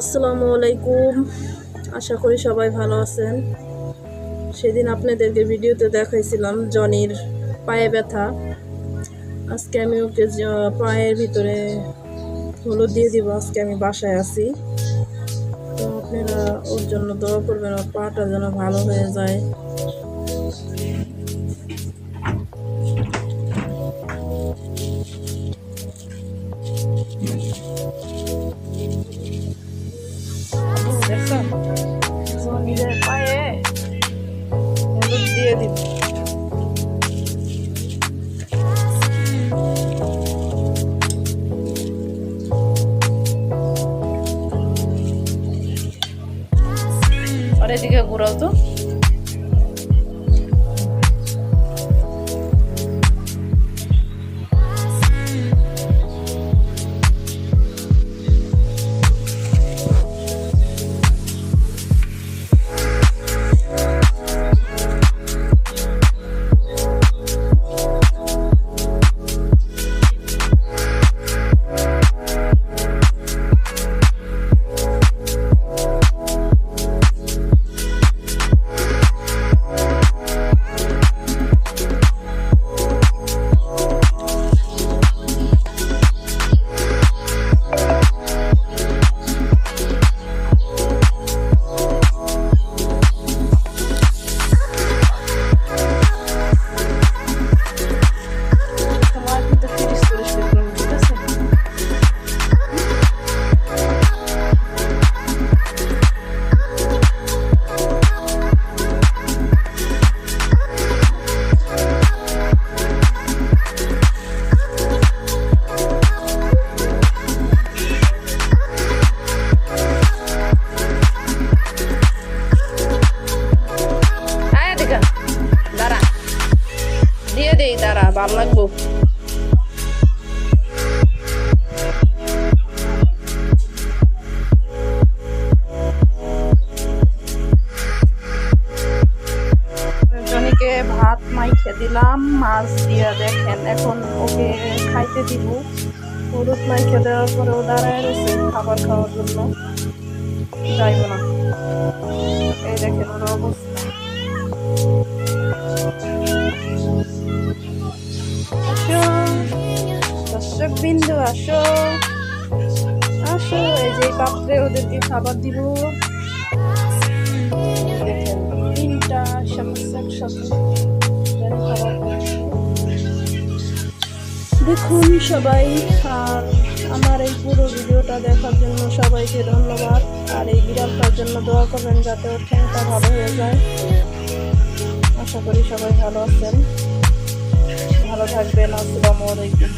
আসসালামু আলাইকুম। আশা করি সবাই ভালো আছেন। সেদিন আপনাদেরকে ভিডিওতে দেখাইছিলাম জনির পায়ে ব্যথা। আজকে আমি ওকে পায়ের ভিতরে হলুদ দিয়ে দিব, আজকে আমি বাসায় আছি। তো আপনারা ওর জন্য দোয়া করবেন, ওর পাটা যেন ভালো হয়ে যায়। দিব আর এদিকে ঘোরাও তো। ভালো লাগবো। জনিকে ভাত মাইখে দিলাম, মাছ দিয়া দেখেন এখন ওকে খাইতে দিব। হলুদ মাইখে দেওয়ার পরে ও দাঁড়ায় রয়েছে খাবার খাওয়ার জন্য। যাইব না। এই দেখেন ওর অবস্থা। বিন্দু আসো। আসো, এই যে পাত্রে ওদেরকে খাবার দিব। দেখেন সবাই, আর আমার এই পুরো ভিডিওটা দেখার জন্য সবাইকে ধন্যবাদ। আর এই বিড়ালটার জন্য দোয়া করবেন যাতে ওর ঠ্যাংটা ভালো হয়ে যায়। আশা করি সবাই ভালো আছেন। ভালো থাকবেন, আসসালামু আলাইকুম।